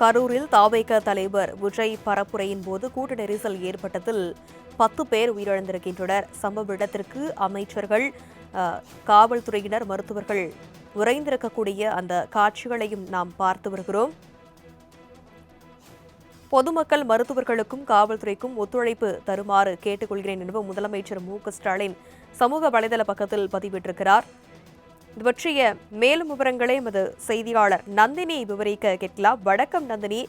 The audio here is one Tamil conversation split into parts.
கரூரில் தாவேக தலைவர் விஜய் பரப்புரையின் போது கூட்ட நெரிசல் ஏற்பட்டதில் பத்து பேர் உயிரிழந்திருக்கின்றனர். சம்பவ இடத்திற்கு அமைச்சர்கள் காவல்துறையினர் மருத்துவர்கள் விரைந்திருக்கக்கூடிய அந்த காட்சிகளையும் நாம் பார்த்து வருகிறோம். பொதுமக்கள் மருத்துவர்களுக்கும் காவல்துறைக்கும் ஒத்துழைப்பு தருமாறு கேட்டுக்கொள்கிறேன் எனவும் முதலமைச்சர் மு க ஸ்டாலின் சமூக வலைதள பக்கத்தில் பதிவிட்டிருக்கிறார். இது பற்றிய மேலும் விவரங்களை எமது செய்தியாளர் நந்தினி விவரிக்க கேட்கலாம். வணக்கம் நந்தினி.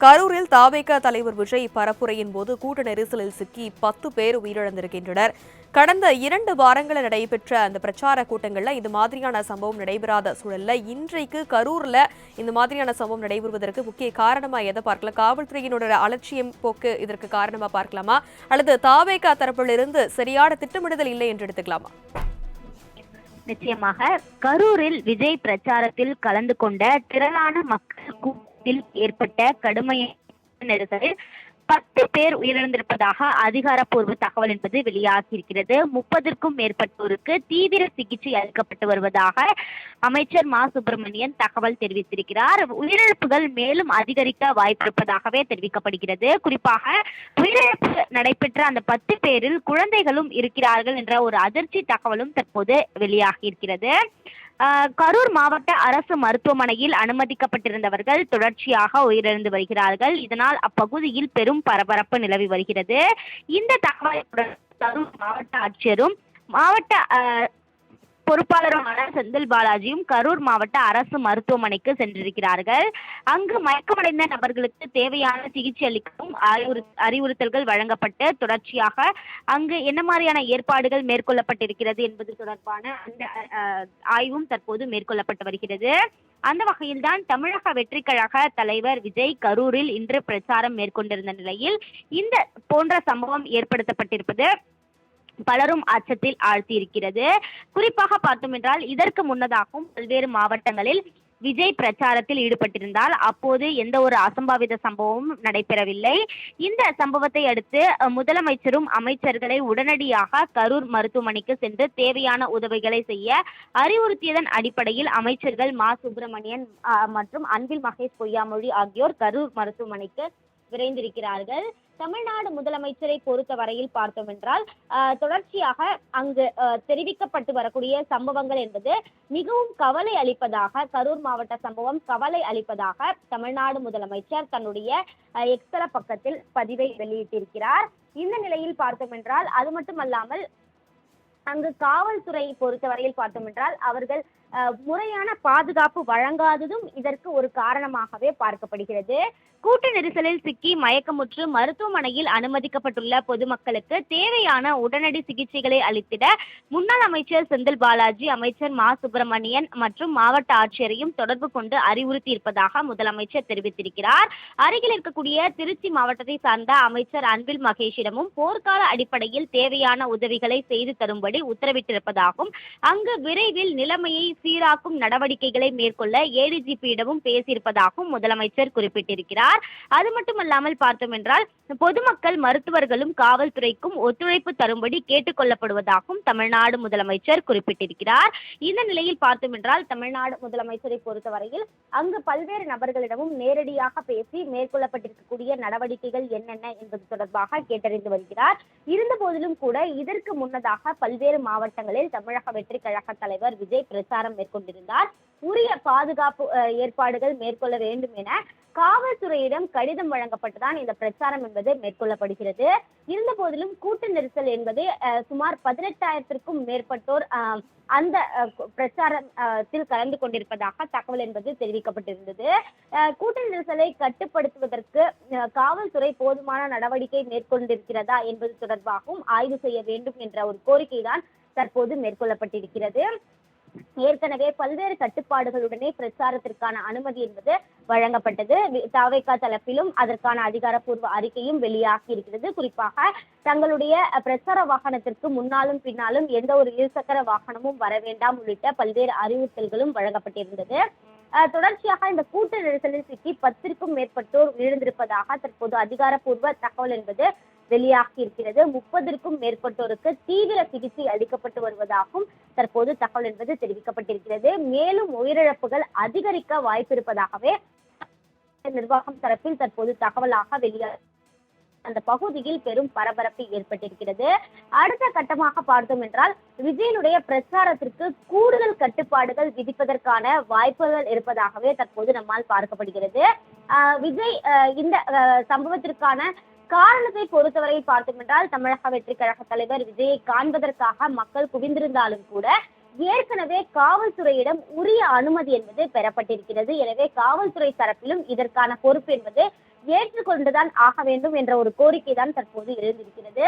கரூரில் தாவேக தலைவர் விஜய் பரப்புரையின் போது கூட்ட நெரிசலில் சிக்கி பத்து பேர் உயிரிழந்திருக்கின்றனர். கடந்த இரண்டு வாரங்களில் நடைபெற்ற அந்த பிரச்சார கூட்டங்களில் இந்த மாதிரியான சம்பவம் நடைபெறாத சூழல்ல இன்றைக்கு கரூரில் இந்த மாதிரியான சம்பவம் நடைபெறுவதற்கு முக்கிய காரணமாக எதை பார்க்கலாம்? காவல்துறையினோட அலட்சியம் போக்கு இதற்கு காரணமாக பார்க்கலாமா? அல்லது தாவேகா தரப்பிலிருந்து சரியான திட்டமிடுதல் இல்லை என்று எடுத்துக்கலாமா? நிச்சயமாக கரூரில் விஜய் பிரச்சாரத்தில் கலந்து கொண்ட திரளான மக்கள் கூட்டத்தில் ஏற்பட்ட கடுமையான நெரிசலில் பத்து பேர் உயிரிழந்திருப்பதாக அதிகாரப்பூர்வ தகவல் என்பது வெளியாகி இருக்கிறது. முப்பதற்கும் மேற்பட்டோருக்கு தீவிர சிகிச்சை அளிக்கப்பட்டு வருவதாக அமைச்சர் மா. சுப்பிரமணியன் தகவல் தெரிவித்திருக்கிறார். உயிரிழப்புகள் மேலும் அதிகரிக்க வாய்ப்பிருப்பதாகவே தெரிவிக்கப்படுகிறது. குறிப்பாக உயிரிழப்பு நடைபெற்ற அந்த பத்து பேரில் குழந்தைகளும் இருக்கிறார்கள் என்ற ஒரு அதிர்ச்சி தகவலும் தற்போது வெளியாகி இருக்கிறது. கரூர் மாவட்ட அரசு மருத்துவமனையில் அனுமதிக்கப்பட்டிருந்தவர்கள் தொடர்ச்சியாக உயிரிழந்து வருகிறார்கள். இதனால் அப்பகுதியில் பெரும் பரபரப்பு நிலவி வருகிறது. இந்த தகவலுடன் கரூர் மாவட்ட ஆட்சியரும் மாவட்ட பொறுப்பாளருமான செந்தில் பாலாஜியும் கரூர் மாவட்ட அரசு மருத்துவமனைக்கு சென்றிருக்கிறார்கள். அங்கு மயக்கமடைந்த நபர்களுக்கு தேவையான சிகிச்சை அளிக்கவும் அறிவுறுத்தல்கள் வழங்கப்பட்டு தொடர்ச்சியாக அங்கு என்ன மாதிரியான ஏற்பாடுகள் மேற்கொள்ளப்பட்டிருக்கிறது என்பது தொடர்பான அந்த ஆய்வும் தற்போது மேற்கொள்ளப்பட்டு வருகிறது. அந்த வகையில்தான் தமிழக வெற்றி கழக தலைவர் விஜய் கரூரில் இன்று பிரச்சாரம் மேற்கொண்டிருந்த நிலையில் இந்த போன்ற சம்பவம் ஏற்படுத்தப்பட்டிருப்பது பலரும் அச்சத்தில் ஆழ்த்தியிருக்கிறது. குறிப்பாக பார்த்தோம் என்றால் இதற்கு முன்னதாகவும் பல்வேறு மாவட்டங்களில் விஜய் பிரச்சாரத்தில் ஈடுபட்டிருந்தால் அப்போது எந்த ஒரு அசம்பாவித சம்பவமும் நடைபெறவில்லை. இந்த சம்பவத்தை அடுத்து முதலமைச்சரும் அமைச்சர்களை உடனடியாக கரூர் மருத்துவமனைக்கு சென்று தேவையான உதவிகளை செய்ய அறிவுறுத்தியதன் அடிப்படையில் அமைச்சர்கள் மா. சுப்பிரமணியன் மற்றும் அன்பில் மகேஷ் பொய்யாமொழி ஆகியோர் கரூர் மருத்துவமனைக்கு விரைந்திருக்கிறார்கள். தமிழ்நாடு முதலமைச்சரை பொறுத்த வரையில் பார்த்தோம் என்றால் தொடர்ச்சியாக அங்கு தெரிவிக்கப்பட்டு வரக்கூடிய சம்பவங்கள் என்பது மிகவும் கவலை அளிப்பதாக கரூர் மாவட்ட சம்பவம் கவலை அளிப்பதாக தமிழ்நாடு முதலமைச்சர் தன்னுடைய அஹ், பக்கத்தில் பதிவை வெளியிட்டிருக்கிறார். இந்த நிலையில் பார்த்தோம் என்றால் அது மட்டுமல்லாமல் அங்கு காவல்துறை பொறுத்தவரையில் பார்த்தோம் என்றால் அவர்கள் முறையான பாதுகாப்பு வழங்காததும் இதற்கு ஒரு காரணமாகவே பார்க்கப்படுகிறது. கூட்ட நெரிசலில் சிக்கி மயக்கமுற்று மருத்துவமனையில் அனுமதிக்கப்பட்டுள்ள பொதுமக்களுக்கு தேவையான உடனடி சிகிச்சைகளை அளித்திட முன்னாள் அமைச்சர் செந்தில் பாலாஜி அமைச்சர் மா. சுப்பிரமணியன் மற்றும் மாவட்ட ஆட்சியரையும் தொடர்பு கொண்டு அறிவுறுத்தியிருப்பதாக முதலமைச்சர் தெரிவித்திருக்கிறார். அருகில் இருக்கக்கூடிய திருச்சி மாவட்டத்தை சார்ந்த அமைச்சர் அன்பில் மகேஷிடமும் போர்க்கால அடிப்படையில் தேவையான உதவிகளை செய்து தரும்படி உத்தரவிட்டிருப்பதாகவும் அங்கு விரைவில் நிலைமையை சீராக்கும் நடவடிக்கைகளை மேற்கொள்ள ஏடிஜிபியிடமும் பேசியிருப்பதாகவும் முதலமைச்சர் குறிப்பிட்டிருக்கிறார். அது மட்டுமல்லாமல் பார்த்தோம் என்றால் பொதுமக்கள் மருத்துவர்களும் காவல்துறைக்கும் ஒத்துழைப்பு தரும்படி கேட்டுக் கொள்ளப்படுவதாகவும் தமிழ்நாடு முதலமைச்சர் குறிப்பிட்டிருக்கிறார். இந்த நிலையில் பார்த்தோம் என்றால் தமிழ்நாடு முதலமைச்சரை பொறுத்தவரையில் அங்கு பல்வேறு நபர்களிடமும் நேரடியாக பேசி மேற்கொள்ளப்பட்டிருக்கக்கூடிய நடவடிக்கைகள் என்னென்ன என்பது தொடர்பாக கேட்டறிந்து வருகிறார். இருந்த போதிலும் கூட இதற்கு முன்னதாக பல்வேறு மாவட்டங்களில் தமிழக வெற்றி கழக தலைவர் விஜய் பிரச்சாரம் மேற்கொண்டிருந்தார். உரிய பாதுகாப்பு ஏற்பாடுகள் மேற்கொள்ள வேண்டும் என காவல்துறையிடம் கடிதம் வழங்கப்பட்டுதான் இந்த பிரச்சாரம் என்பது மேற்கொள்ளப்படுகிறது. இருந்த போதிலும் கூட்ட நெரிசல் என்பது சுமார் பதினெட்டாயிரத்திற்கும் மேற்பட்டோர் அந்த பிரச்சாரத்தில் கலந்து கொண்டிருப்பதாக தகவல் என்பது தெரிவிக்கப்பட்டிருந்தது. கூட்ட நெரிசலை கட்டுப்படுத்துவதற்கு காவல்துறை போதுமான நடவடிக்கை மேற்கொண்டிருக்கிறதா என்பது தொடர்பாகவும் ஆய்வு செய்ய வேண்டும் என்ற ஒரு கோரிக்கை தான் தற்போது மேற்கொள்ளப்பட்டிருக்கிறது. ஏற்கனவே பல்வேறு கட்டுப்பாடுகளுடனே பிரச்சாரத்திற்கான அனுமதி என்பது வழங்கப்பட்டது. தாவேக்கா தரப்பிலும் அதற்கான அதிகாரப்பூர்வ அறிக்கையும் வெளியாகி இருக்கிறது. குறிப்பாக தங்களுடைய பிரச்சார வாகனத்திற்கு முன்னாலும் பின்னாலும் எந்த ஒரு இருசக்கர வாகனமும் வர வேண்டாம் உள்ளிட்ட பல்வேறு அறிவுறுத்தல்களும் வழங்கப்பட்டிருந்தது. தொடர்ச்சியாக இந்த கூட்ட நெரிசலில் சிக்கி பத்திற்கும் மேற்பட்டோர் உயிரிழந்திருப்பதாக தற்போது அதிகாரப்பூர்வ தகவல் என்பது வெளியாகி இருக்கிறது. முப்பதற்கும் மேற்பட்டோருக்கு தீவிர சிகிச்சை அளிக்கப்பட்டு வருவதாகவும் தற்போது தகவல் என்பது தெரிவிக்கப்பட்டிருக்கிறது. மேலும் உயிரிழப்புகள் அதிகரிக்க வாய்ப்பிருப்பதாகவே நிர்வாகம் தரப்பில் தற்போது தகவலாக வெளியாக அந்த பகுதியில் பெரும் பரபரப்பு ஏற்பட்டிருக்கிறது. அடுத்த கட்டமாக பார்த்தோம் என்றால் விஜயனுடைய பிரச்சாரத்திற்கு கூடுதல் கட்டுப்பாடுகள் விதிப்பதற்கான வாய்ப்புகள் இருப்பதாகவே தற்போது நம்மால் பார்க்கப்படுகிறது. ஆஹ் விஜய் இந்த சம்பவத்திற்கான காரணத்தை பொறுத்தவரை பார்த்தோம் என்றால் தமிழக வெற்றி கழக தலைவர் விஜயை காண்பதற்காக மக்கள் குவிந்திருந்தாலும் கூட ஏற்கனவே காவல்துறையிடம் உரிய அனுமதி என்பது பெறப்பட்டிருக்கிறது. எனவே காவல்துறை தரப்பிலும் இதற்கான பொறுப்பு என்பது ஏற்றுக்கொண்டுதான் ஆக வேண்டும் என்ற ஒரு கோரிக்கை தான் தற்போது இருந்திருக்கிறது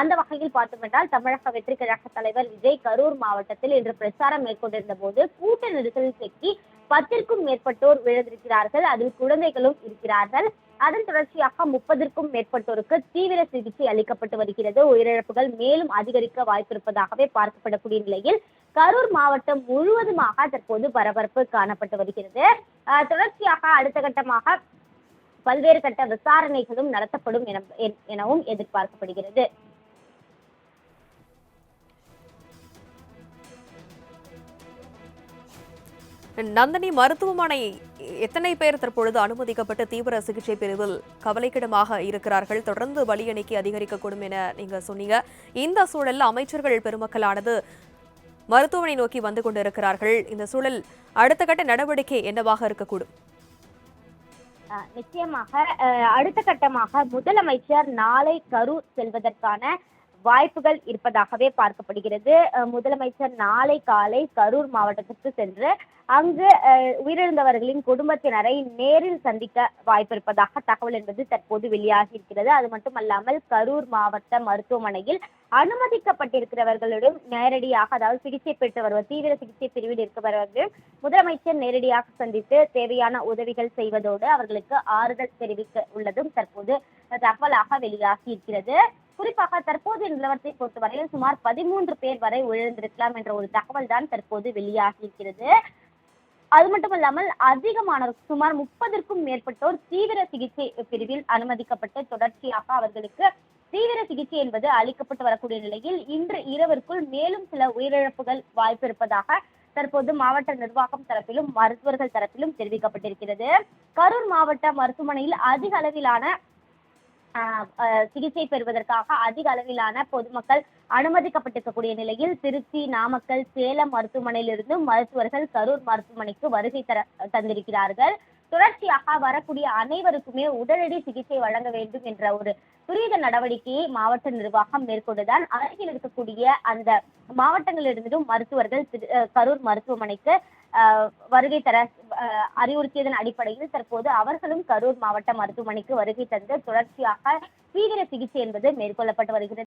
அந்த வகையில் பார்த்தோம் என்றால் தமிழக வெற்றி கழக தலைவர் விஜய் கரூர் மாவட்டத்தில் இன்று பிரச்சாரம் மேற்கொண்டிருந்த போது கூட்ட நெரிசலில் சிக்கி பத்திற்கும் மேற்பட்டோர் விழுந்திருக்கிறார்கள். அதில் குழந்தைகளும் இருக்கிறார்கள். அதன் தொடர்ச்சியாக முப்பதற்கும் மேற்பட்டோருக்கு தீவிர சிகிச்சை அளிக்கப்பட்டு வருகிறது. உயிரிழப்புகள் மேலும் அதிகரிக்க வாய்ப்பிருப்பதாகவே பார்க்கப்படக்கூடிய நிலையில் கரூர் மாவட்டம் முழுவதுமாக தற்போது பரபரப்பு காணப்பட்டு வருகிறது. தொடர்ச்சியாக அடுத்த கட்டமாக பல்வேறு கட்ட விசாரணைகளும் நடத்தப்படும் என என்- எனவும் எதிர்பார்க்கப்படுகிறது. நந்தினி மருத்துவமனை எத்தனை பேர் தற்பொழுது அனுமதிக்கப்பட்டு தீவிர சிகிச்சை பிரிவில் கவலைக்கிடமாக இருக்கிறார்கள்? தொடர்ந்து பலி எண்ணிக்கை அதிகரிக்கக்கூடும் என நீங்க சொன்னீங்க. இந்த சூழல்ல அமைச்சர்கள் பெருமக்களானது மருத்துவமனை நோக்கி வந்து கொண்டிருக்கிறார்கள். இந்த சூழல் அடுத்த கட்ட நடவடிக்கை என்னவாக இருக்கக்கூடும்? ஆஹ் நிச்சயமாக அடுத்த கட்டமாக முதலமைச்சர் நாளை கரூர் செல்வதற்கான வாய்ப்புகள் இருப்பதாகவே பார்க்கப்படுகிறது. முதலமைச்சர் நாளை காலை கரூர் மாவட்டத்திற்கு சென்று அங்கு உயிரிழந்தவர்களின் குடும்பத்தினரை நேரில் சந்திக்க வாய்ப்பு இருப்பதாக தகவல் என்பது தற்போது வெளியாகி இருக்கிறது. அது மட்டுமல்லாமல் கரூர் மாவட்ட மருத்துவமனையில் அனுமதிக்கப்பட்டிருக்கிறவர்களிடம் நேரடியாக அதாவது சிகிச்சை பெற்று வருவர் தீவிர சிகிச்சை பிரிவில் இருக்கிறவர்களும் முதலமைச்சர் நேரடியாக சந்தித்து தேவையான உதவிகள் செய்வதோடு அவர்களுக்கு ஆறுதல் தெரிவிக்க உள்ளதும் தற்போது தகவலாக வெளியாகி இருக்கிறது. குறிப்பாக தற்போதைய நிலவரத்தை பொறுத்தவரையில் சுமார் பதிமூன்று பேர் வரை உயர்ந்திருக்கலாம் என்ற ஒரு தகவல் தான் தற்போது வெளியாகி இருக்கிறது. அது மட்டுமல்லாமல் அதிகமானோர் சுமார் முப்பதற்கும் மேற்பட்டோர் தீவிர சிகிச்சை பிரிவில் அனுமதிக்கப்பட்டு தொடர்ச்சியாக அவர்களுக்கு தீவிர சிகிச்சை என்பது அளிக்கப்பட்டு வரக்கூடிய நிலையில் இன்று இரவிற்குள் மேலும் சில உயிரிழப்புகள் வாய்ப்பு இருப்பதாக தற்போது மாவட்ட நிர்வாகம் தரப்பிலும் மருத்துவர்கள் தரப்பிலும் தெரிவிக்கப்பட்டிருக்கிறது. கரூர் மாவட்ட மருத்துவமனையில் அதிக அளவிலான ஆஹ், சிகிச்சை பெறுவதற்காக அதிக அளவிலான பொதுமக்கள் அனுமதிக்கப்பட்டிருக்கக்கூடிய நிலையில் திருச்சி நாமக்கல் சேலம் மருத்துவமனையிலிருந்து மருத்துவர்கள் கரூர் மருத்துவமனைக்கு வருகை தர தந்திருக்கிறார்கள். தொடர்ச்சியாக வரக்கூடிய அனைவருக்குமே உடனடி சிகிச்சை வழங்க வேண்டும் என்ற ஒரு துரித நடவடிக்கையை மாவட்ட நிர்வாகம் மேற்கொண்டுதான் அருகில் இருக்கக்கூடிய அந்த மாவட்டங்களிலிருந்தும் மருத்துவர்கள் திரு- அஹ் கரூர் மருத்துவமனைக்கு ஆஹ், வருகை தர அறிவுறுத்தியதன் அடிப்படையில் தற்போது அவர்களும் கரூர் மாவட்ட மருத்துவமனைக்கு வருகை தந்து தொடர்ச்சியாக தீவிர சிகிச்சை என்பது மேற்கொள்ளப்பட்டு வருகிறது.